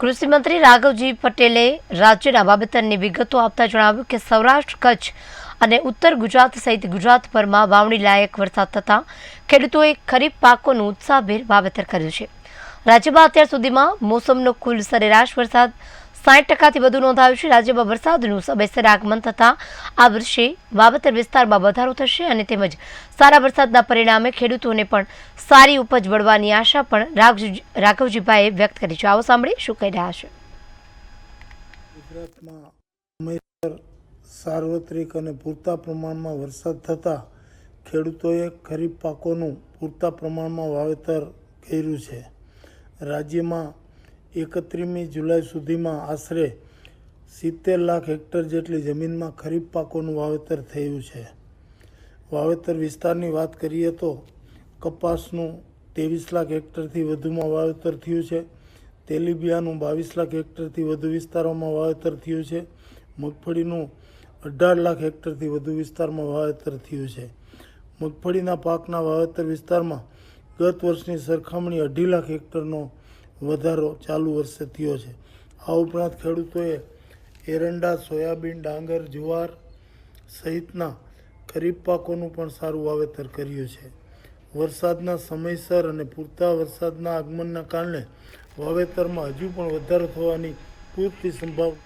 કૃષિમંત્રી રાઘવજી પટેલે રાજ્યના વાવેતરની વિગતો આપતા જણાવ્યું કે સૌરાષ્ટ્ર, કચ્છ અને ઉત્તર ગુજરાત સહિત ગુજરાતભરમાં વાવણી લાયક વરસાદ થતાં ખેડૂતોએ ખરીફ પાકોનું ઉત્સાહભેર વાવેતર કર્યું છે. રાજ્યમાં અત્યાર સુધીમાં મોસમનો કુલ સરેરાશ વરસાદ સાઠ ટકાથી વધુ નોંધાયું છે. રાજ્યમાં વરસાદનું સમયસર આગમન થતાં આ વર્ષે વાવેતર વિસ્તારમાં વધારો થશે અને તેમજ સારા વરસાદના પરિણામે ખેડૂતોને પણ સારી ઉપજ મળવાની આશા પણ રાઘવજીભાઈએ વ્યક્ત કરી છે. આવો સાંભળી શું કહી રહ્યા છે. સાર્વત્રિક અને પૂરતા પ્રમાણમાં વરસાદ થતાં ખેડૂતોએ ખરીફ પાકોનું પૂરતા પ્રમાણમાં વાવેતર કર્યું છે. રાજ્યમાં એકત્રીમી જુલાઈ સુધીમાં આશરે સિત્તેર લાખ હેક્ટર જેટલી જમીનમાં ખરીફ પાકોનું વાવેતર થયું છે. વાવેતર વિસ્તારની વાત કરીએ તો કપાસનું ત્રેવીસ લાખ હેક્ટરથી વધુમાં વાવેતર થયું છે. તેલીબિયાનું બાવીસ લાખ હેક્ટરથી વધુ વિસ્તારોમાં વાવેતર થયું છે. મગફળીનું અઢાર લાખ હેક્ટરથી વધુ વિસ્તારમાં વાવેતર થયું છે. મગફળીના પાકના વાવેતર વિસ્તારમાં ગત વર્ષની સરખામણી અઢી લાખ હેક્ટરનો વધારો ચાલુ વર્ષે થયો છે. આ ઉપરાંત ખેડૂતોએ એરંડા, સોયાબીન, ડાંગર, જુવાર સહિતના ખરીફ પાકોનું પણ સારું વાવેતર કર્યું છે. વરસાદના સમયસર અને પૂરતા વરસાદના આગમનના કારણે વાવેતરમાં હજુ પણ વધારો થવાની પૂરતી સંભાવના